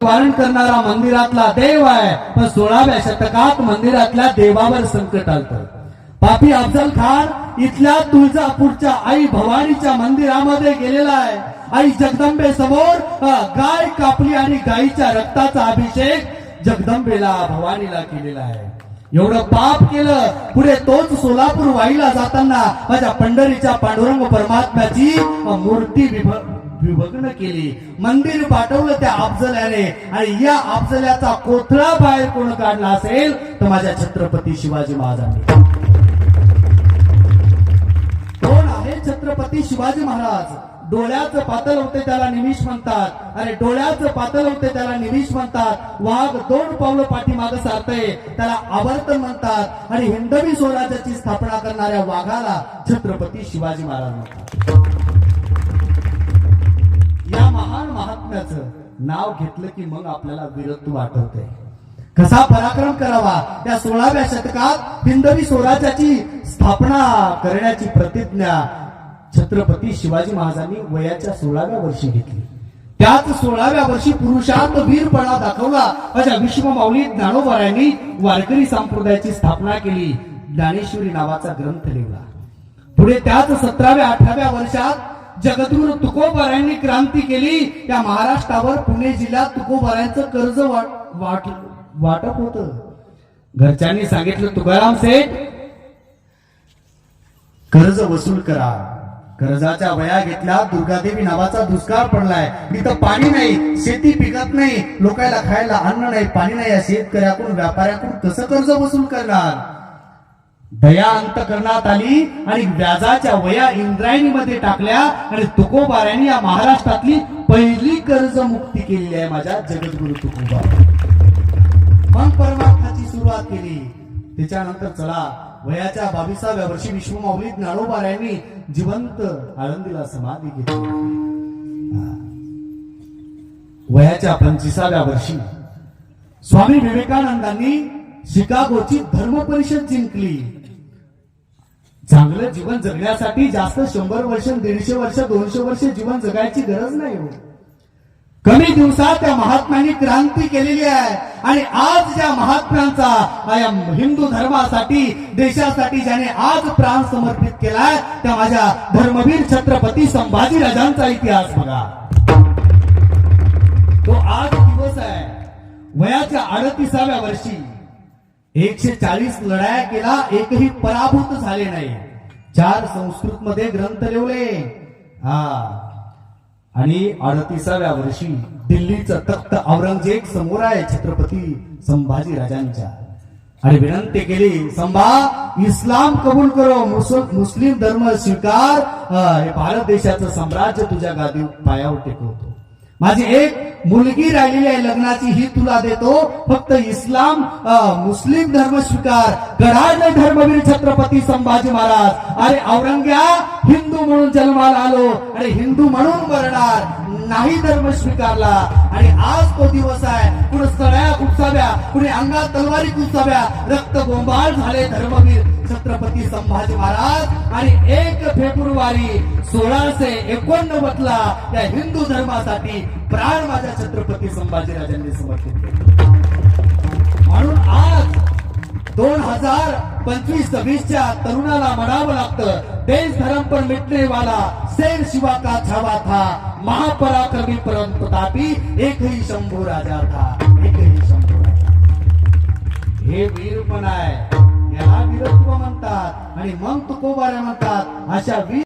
पालन करणारा मंदिरातला देव आहे. पण सोळाव्या शतकात मंदिरातल्या देवावर संकट आलत. पापी अफजल खान इथल्या तुळजापूरच्या आई भवानीच्या मंदिरामध्ये गेलेला आहे. आई जगदंबे समोर गाय कापली आणि गायीच्या रक्ताचा अभिषेक जगदंबेला भवानीला केलेला आहे. एवढं पाप केलं पुढे तोच सोलापूर वाईला जाताना माझ्या पंढरीच्या पांडुरंग परमात्म्याची मूर्ती विभ विभग्न केली. मंदिर पाठवलं त्या अफजल्याने आणि या अफजल्याचा कोथळा बाहेर कोण काढला असेल तर माझ्या छत्रपती शिवाजी महाराजांनी. कोण आहे छत्रपती शिवाजी महाराज? डोळ्याचं पातळ होते त्याला निमिष म्हणतात. अरे डोळ्याचं पातळ होते त्याला निमिष म्हणतात. वाघ दोन पावलं पाठीमाग सारते त्याला आवर्तन म्हणतात. आणि हिंदवी स्वराज्याची स्थापना करणाऱ्या वाघाला छत्रपती शिवाजी महाराज म्हणतात. महान महात्म्याचं नाव घेतलं की मग आपल्याला वीरत्व आठवते कसा पराक्रम करावा? त्या सोळाव्या शतकात हिंदवी स्वराज्याची स्थापना करण्याची प्रतिज्ञा छत्रपती शिवाजी महाराजांनी वयाच्या सोळाव्या वर्षी घेतली. त्याच सोळाव्या वर्षी पुरुषार्थ वीरपणा दाखवला. माझ्या विश्वमाऊली ज्ञानोबा वारकरी संप्रदायाची स्थापना केली. ज्ञानेश्वरी नावाचा ग्रंथ लिहिला. पुढे त्याच सतराव्या अठराव्या वर्षात जगद्गुरु तुकोबारायांनी क्रांती केली या महाराष्ट्रावर पुणे जिल्ह्यात तुकोबारायांचं कर्ज वाट वाट वाटप होत. घरच्यांनी सांगितलं तुकाराम सेठ कर्ज वसूल करा. कर्जाच्या वया घेतल्या दुर्गादेवी नावाचा दुष्काळ पडलाय. इथं पाणी नाही शेती पिकत नाही लोकांना खायला अन्न नाही पाणी नाही या शेतकऱ्याकडून व्यापाऱ्याकडून कसं कर्ज वसूल करणार? दया अंतकरणात आली आणि व्याजाच्या वया इंद्रायणीमध्ये टाकल्या आणि तुकोबाऱ्यांनी या महाराष्ट्रातली पहिली कर्ज मुक्ती केलेली आहे माझ्या जगद्गुरु तुकोबा. मग परमार्थाची सुरुवात केली. त्याच्यानंतर चला वयाच्या बावीसाव्या वर्षी विश्वमाऊली ज्ञानोबाऱ्यांनी जिवंत आळंदीला समाधी घेतली. वयाच्या पंचवीसाव्या वर्षी स्वामी विवेकानंदांनी शिकागोची धर्म परिषद जिंकली. चांगलं जीवन जगण्यासाठी जास्त शंभर वर्ष दीडशे वर्ष दोनशे वर्ष जीवन जगायची गरज नाही हो. कमी दिवसात त्या महात्म्यांनी क्रांती केलेली आहे. आणि आज ज्या महात्म्यांचा या हिंदू धर्मासाठी देशासाठी ज्याने आज प्राण समर्पित केलाय त्या माझ्या धर्मवीर छत्रपती संभाजी राजांचा इतिहास बघा. तो आज दिवस आहे. वयाच्या अडतीसाव्या वर्षी. एकशे चाळीस लढाया केला एकही पराभूत झाले नाही. चार संस्कृत मध्ये ग्रंथ लिवले हा. आणि अडतीसाव्या वर्षी दिल्लीचं तख्त औरंगजेब समोर आहे छत्रपती संभाजी राजांच्या. आणि विनंती केली संभा इस्लाम कबूल करो मुसल- मुस्लिम धर्म स्वीकार. हे भारत देशाचं साम्राज्य तुझ्या गादी पायावर टेकवतो. माझी एक मुलगी राहिलेली आहे लग्नाची ही तुला देतो. फक्त इस्लाम मुस्लिम धर्म स्वीकार. गडाज धर्मवीर छत्रपती संभाजी महाराज. अरे औरंग्या हिंदू म्हणून जन्माला आलो. आणि हिंदू म्हणून मरणार. नाही धर्म स्वीकारला. आणि आज तो दिवस आहे. कुणी सळ्या कुसाव्या कुणी अंगात तलवारी कुसाव्या रक्त बोंबाळ झाले धर्मवीर. छत्रपती संभाजी महाराज आणि एक फेब्रुवारी सोळाशे एकोणनव्वद ला त्या हिंदू धर्मासाठी प्राण माझ्या छत्रपती संभाजीराजांनी समर्पित केले. म्हणून आज दोन हजार पंचवीस सव्वीसच्या तरुणाला म्हणावं लागतं देश धर्म पर मिटने वाला शेर शिवा का छावा था महापराक्रमी परम प्रतापी एकही शंभू राजा था एकही शंभू राजा हे वीरपण आहे. आणि मग तुकोबाऱ्या म्हणतात अशा वीर